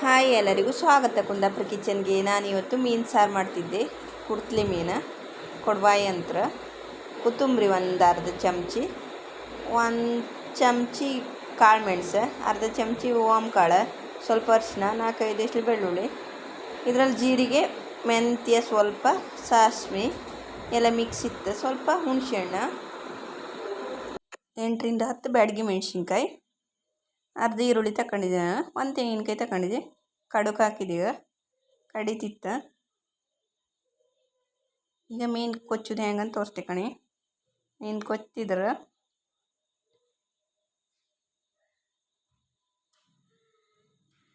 Hi ಎಲ್ಲರಿಗೂ ಸ್ವಾಗತ ಕುಂದಾಪುರ ಕಿಚನ್ಗೆ. ನಾನಿವತ್ತು ಮೀನು ಸಾರು ಮಾಡ್ತಿದ್ದೆ. ಕುರ್ತ್ಲಿ ಮೀನು ಕೊಡ್ವಾಯಿ ಯಂತ್ರ, ಕೊತ್ತಂಬರಿ ಒಂದು ಅರ್ಧ ಚಮಚಿ, ಒಂದು ಚಮಚಿ ಕಾಳು ಮೆಣಸು, ಅರ್ಧ ಚಮಚಿ ಓಮ್ ಕಾಳು, ಸ್ವಲ್ಪ ಅರಿಶಿನ ನಾಲ್ಕೈದು ಎಷ್ಟು ಬೆಳ್ಳುಳ್ಳಿ. ಇದರಲ್ಲಿ ಜೀರಿಗೆ, ಮೆಂತ್ಯ ಸ್ವಲ್ಪ, ಸಾಸ್ವೆ, ಎಲ್ಲ ಮಿಕ್ಸ್ ಇತ್ತು ಸ್ವಲ್ಪ ಹುಣಸೆಹಣ್ಣು, ಎಂಟರಿಂದ ಹತ್ತು ಬ್ಯಾಡಗಿ ಮೆಣಸಿನ್ಕಾಯಿ. ಅರ್ಧ ಈರುಳ್ಳಿ ತಗೊಂಡಿದ್ದೆ ನಾನು. ಒಂದು ತೆಂಗಿನಕಾಯಿ ತಗೊಂಡಿದ್ದೆ ಕಡುಕು ಹಾಕಿದ್ದೀಗ ಕಡಿತಿತ್ತ. ಈಗ ಮೀನು ಕೊಚ್ಚೋದು ಹೆಂಗಂತ ತೋರಿಸ್ತೆ ಕಣಿ. ಮೀನು ಕೊಚ್ಚಿದ್ರೆ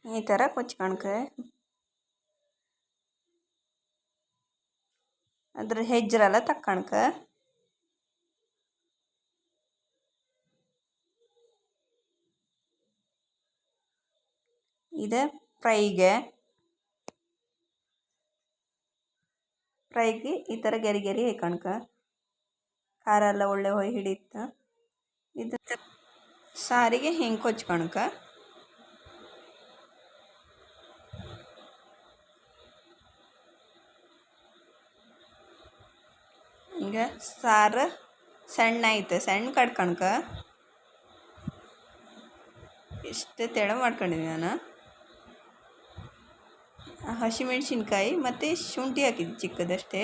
ಈ ಥರ ಕೊಚ್ಕಣ್ಕ ಅದ್ರ ಹೆಜ್ಜರೆಲ್ಲ ತಕ್ಕಣ್ಕ. ಇದು. ಫ್ರೈಗೆ ಫ್ರೈಗೆ ಈ ಥರ ಗೆರಿ ಗೆರಿ ಕಣ್ಕ ಖಾರ ಎಲ್ಲ ಒಳ್ಳೆ ಹೊಯ್ ಹಿಡಿಯುತ್ತೆ. ಇದು ಸಾರಿಗೆ ಹಿಂಗೆ ಕೊಚ್ಕಣ್ಕ ಹಿಂಗೆ ಸಾರು ಸಣ್ಣ ಐತೆ, ಸಣ್ಣ ಕಡ್ಕಣ್ಕ ಇಷ್ಟು ತೆಳ ಮಾಡ್ಕೊಂಡಿದ್ದೀನಿ ನಾನು. ಹಸಿಮೆಣ್ಸಿನ್ಕಾಯಿ ಮತ್ತು ಶುಂಠಿ ಹಾಕಿದ್ದು ಚಿಕ್ಕದಷ್ಟೇ.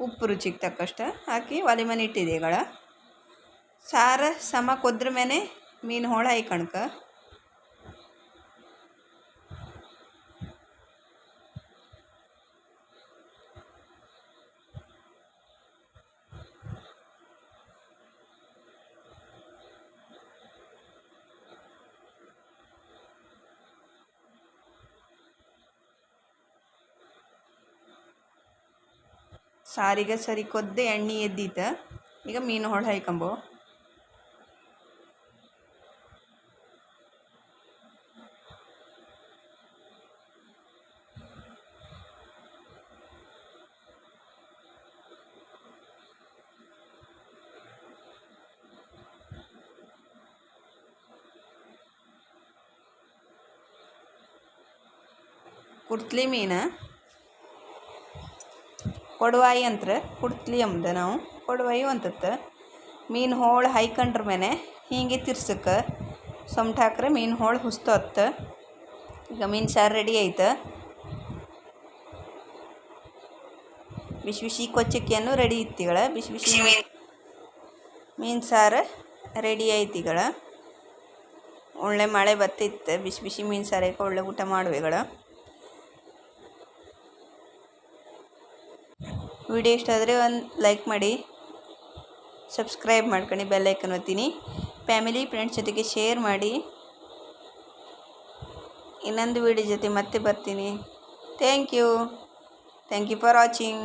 ಉಪ್ಪು ರುಚಿಗೆ ತಕ್ಕಷ್ಟು ಹಾಕಿ ಒಲೆ ಮನೆ ಇಟ್ಟಿದೆ ಈಗಳ ಸಾರು, ಸಮ ಕೊದ್ರ ಮೇಲೆ ಮೀನು ಹೋಳಾಯಿ ಸಾರಿಗೆ ಸರಿ ಕೊದ್ದೆ ಎಣ್ಣೆ ಎದ್ದಿತ್ತು ಈಗ ಮೀನು ಹೊಳೆ ಹಾಯ್ಕೊಂಬೋ. ಕುರ್ತ್ಲಿ ಮೀನು. ಕೊಡವಾಯಿ ಅಂತ್ರ ಕುಡ್ತಲಿ ಅಂಬ್ದೆ ನಾವು. ಕೊಡವಾಯಿ ಅಂತತ್ತ. ಮೀನು ಹೋಳು ಹೈಕಂಡ್ರ ಮೇಲೆ ಹೀಗೆ ತಿರ್ಸಕ್ಕೆ ಸೊಂಟ ಹಾಕ್ರೆ ಮೀನು ಹೋಳು ಹುಸ್ತೊತ್ತ ಈಗ ಮೀನು ಸಾರು ರೆಡಿ ಆಯ್ತು ಬಿಸಿ ಬಿಸಿ ಕೊಚ್ಚಕ್ಕಿಯನ್ನು ರೆಡಿ ಇತ್ತಿಗಳ. ಬಿಸಿ ಬಿಸಿ ಮೀನು ಸಾರು ರೆಡಿ ಐತಿಗಳ. ಒಳ್ಳೆ ಮಳೆ ಬತ್ತಿತ್ತು. ಬಿಸಿ ಬಿಸಿ ಮೀನು ಸಾರಕ್ಕೆ ಒಳ್ಳೆ ಊಟ ಮಾಡುವೆಗಳ. ವಿಡಿಯೋ ಇಷ್ಟ ಆದರೆ ಒಂದು ಲೈಕ್ ಮಾಡಿ, ಸಬ್ಸ್ಕ್ರೈಬ್ ಮಾಡ್ಕೊಂಡು ಬೆಲ್ಲೈಕನ್ ಓದ್ತೀನಿ ಫ್ಯಾಮಿಲಿ, ಫ್ರೆಂಡ್ಸ್ ಜೊತೆಗೆ ಶೇರ್ ಮಾಡಿ. ಇನ್ನೊಂದು ವಿಡಿಯೋ ಜೊತೆ ಮತ್ತೆ ಬರ್ತೀನಿ. Thank you thank you for watching